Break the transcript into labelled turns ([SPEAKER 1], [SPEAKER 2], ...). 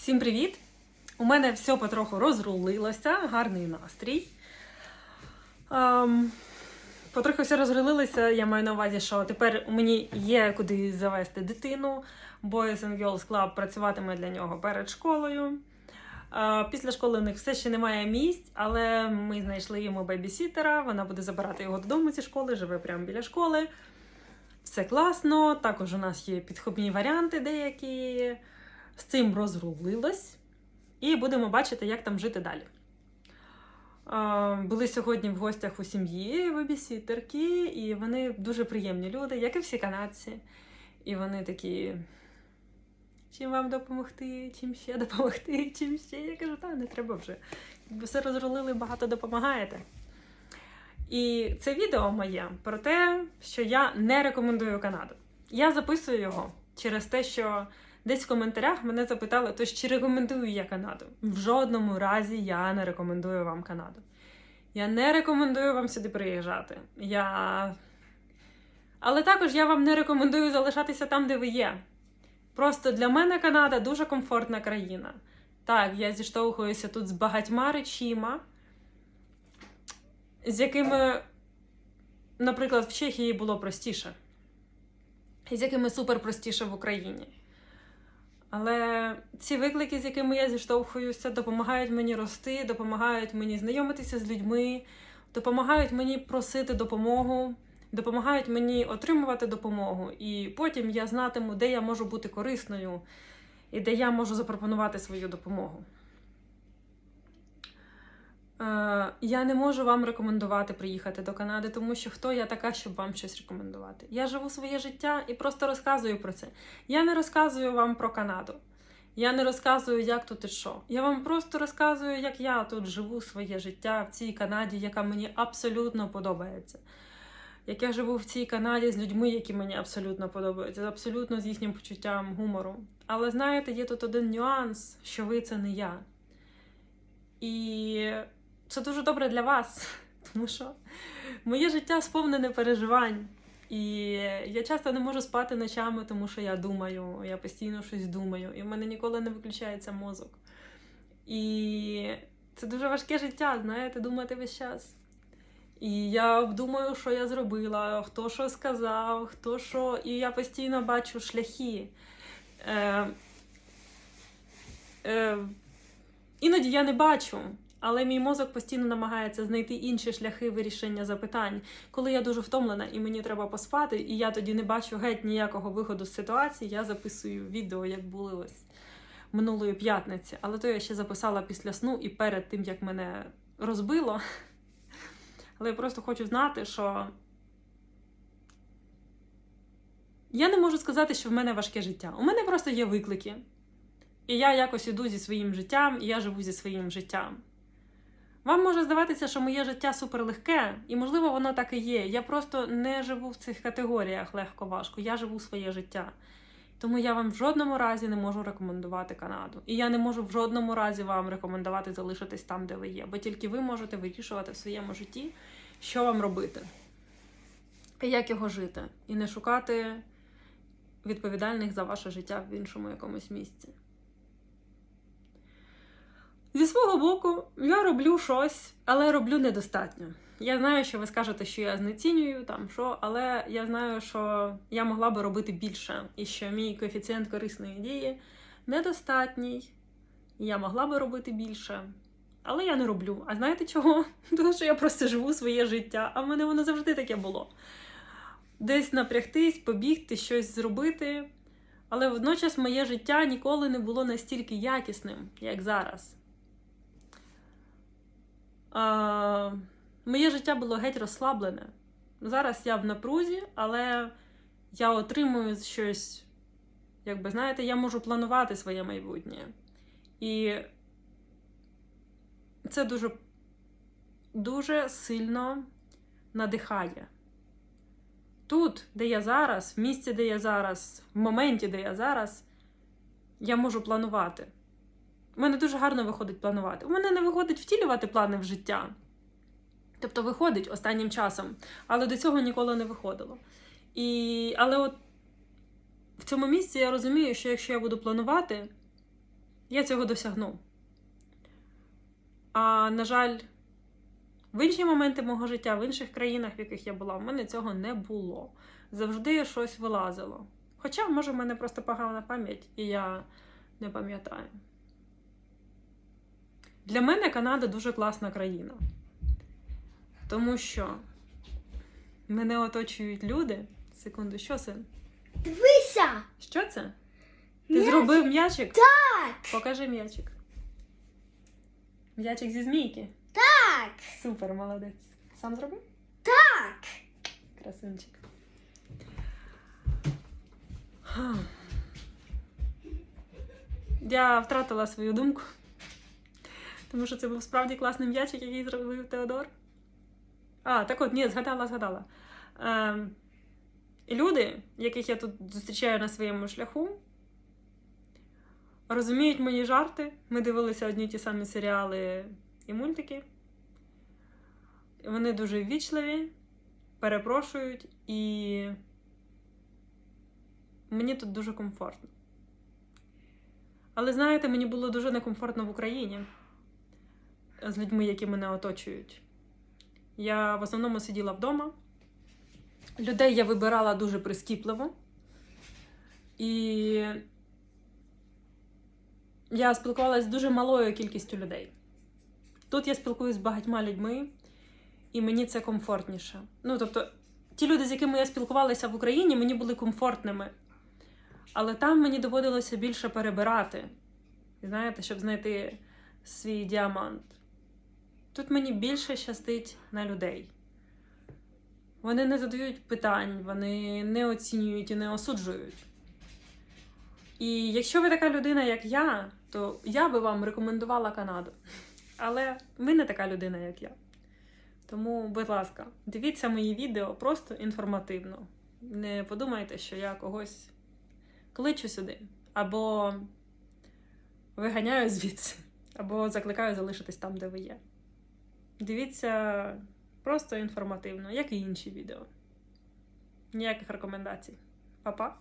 [SPEAKER 1] Всім привіт! У мене все потроху розрулилося, гарний настрій. Ем, потроху все розрулилося, я маю на увазі, що тепер мені є куди завести дитину. Boys and Girls Club працюватиме для нього перед школою. Е, Після школи у них все ще немає місць, але ми знайшли йому бебісітера. Вона буде забирати його додому зі школи, живе прямо біля школи. Все класно. Також у нас є підхопні варіанти деякі. З цим розрулилось. І будемо бачити, як там жити далі. Були сьогодні в гостях у сім'ї бебісітерки, і вони дуже приємні люди, як і всі канадці. І вони такі. Чим вам допомогти, чим ще допомогти, чим ще. Я кажу, та не треба вже. Якби все розрулили, багато допомагаєте. І це відео моє про те, що я не рекомендую Канаду. Я записую його через те, що десь в коментарях мене запитали, то чи рекомендую я Канаду. В жодному разі я не рекомендую вам Канаду. Я не рекомендую вам сюди приїжджати. Я... Але також я вам не рекомендую залишатися там, де ви є. Просто для мене Канада дуже комфортна країна. Так, я зіштовхуюся тут з багатьма речима, з якими, наприклад, в Чехії було простіше, з якими супер простіше в Україні. Але ці виклики, з якими я зіштовхуюся, допомагають мені рости, допомагають мені знайомитися з людьми, допомагають мені просити допомогу, допомагають мені отримувати допомогу. І потім я знатиму, де я можу бути корисною і де я можу запропонувати свою допомогу. Е, Я не можу вам рекомендувати приїхати до Канади, тому що хто я така, щоб вам щось рекомендувати. Я живу своє життя і просто розказую про це. Я не розказую вам про Канаду. Я не розказую, як тут і що. Я вам просто розказую, як я тут живу своє життя в цій Канаді, яка мені абсолютно подобається. Як я живу в цій Канаді з людьми, які мені абсолютно подобаються, абсолютно з їхнім почуттям гумору. Але знаєте, є тут один нюанс, що ви це не я. І це дуже добре для вас, тому що моє життя сповнене переживань. І я часто не можу спати ночами, тому що я думаю, я постійно щось думаю, і в мене ніколи не виключається мозок. І це дуже важке життя, знаєте, думати весь час. І я думаю, що я зробила, хто що сказав, хто що. І я постійно бачу шляхи. Е, е, іноді я не бачу. Але мій мозок постійно намагається знайти інші шляхи вирішення запитань, коли я дуже втомлена і мені треба поспати, і я тоді не бачу геть ніякого виходу з ситуації. Я записую відео, як були ось минулої п'ятниці. Але то я ще записала після сну і перед тим, як мене розбило. Але я просто хочу знати, що я не можу сказати, що в мене важке життя. У мене просто є виклики. І я якось іду зі своїм життям, і я живу зі своїм життям. Вам може здаватися, що моє життя суперлегке, і, можливо, воно так і є. Я просто не живу в цих категоріях легко-важко. Я живу своє життя. Тому я вам в жодному разі не можу рекомендувати Канаду. І я не можу в жодному разі вам рекомендувати залишитись там, де ви є. Бо тільки ви можете вирішувати в своєму житті, що вам робити, і як його жити, і не шукати відповідальних за ваше життя в іншому якомусь місці. Зі свого боку, я роблю щось, але роблю недостатньо. Я знаю, що ви скажете, що я знецінюю там що, але я знаю, що я могла би робити більше, і що мій коефіцієнт корисної дії недостатній. Я могла би робити більше. Але я не роблю. А знаєте чого? Тому що я просто живу своє життя, а в мене воно завжди таке було. Десь напрягтись, побігти, щось зробити. Але водночас моє життя ніколи не було настільки якісним, як зараз. А, моє життя було геть розслаблене. Зараз я в напрузі, але я отримую щось, якби знаєте, я можу планувати своє майбутнє. І це дуже, дуже сильно надихає. Тут, де я зараз, в місці, де я зараз, в моменті, де я зараз, я можу планувати. У мене дуже гарно виходить планувати. У мене не виходить втілювати плани в життя. Тобто виходить останнім часом, але до цього ніколи не виходило. І... Але от в цьому місці я розумію, що якщо я буду планувати, я цього досягну. А на жаль, в інші моменти мого життя, в інших країнах, в яких я була, в мене цього не було. Завжди щось вилазило. Хоча, може, в мене просто погана пам'ять, і я не пам'ятаю. Для мене Канада дуже класна країна. Тому що мене оточують люди. Секунду, що це?
[SPEAKER 2] Дивися!
[SPEAKER 1] Що це? Ти
[SPEAKER 2] М'ячик.
[SPEAKER 1] зробив м'ячик?
[SPEAKER 2] Так!
[SPEAKER 1] Покажи м'ячик. М'ячик зі змійки.
[SPEAKER 2] Так!
[SPEAKER 1] Супер, молодець. Сам зробив?
[SPEAKER 2] Так!
[SPEAKER 1] Красунчик. Я втратила свою думку. Тому що це був справді класний м'ячик, який зробив Теодор. А, так от, ні, згадала, згадала. Ем, люди, яких я тут зустрічаю на своєму шляху, розуміють мої жарти. Ми дивилися одні ті самі серіали і мультики. Вони дуже ввічливі, перепрошують, і мені тут дуже комфортно. Але знаєте, мені було дуже некомфортно в Україні з людьми, які мене оточують. Я в основному сиділа вдома. Людей я вибирала дуже прискіпливо. І я спілкувалася з дуже малою кількістю людей. Тут я спілкуюся з багатьма людьми, і мені це комфортніше. Ну, тобто, ті люди, з якими я спілкувалася в Україні, мені були комфортними. Але там мені доводилося більше перебирати, знаєте, щоб знайти свій діамант. Тут мені більше щастить на людей. Вони не задають питань, вони не оцінюють і не осуджують. І якщо ви така людина, як я, то я би вам рекомендувала Канаду. Але ви не така людина, як я. Тому, будь ласка, дивіться мої відео просто інформативно. Не подумайте, що я когось кличу сюди, або виганяю звідси, або закликаю залишитись там, де ви є. Дивіться просто інформативно, як і інші відео. Ніяких рекомендацій. Па-па!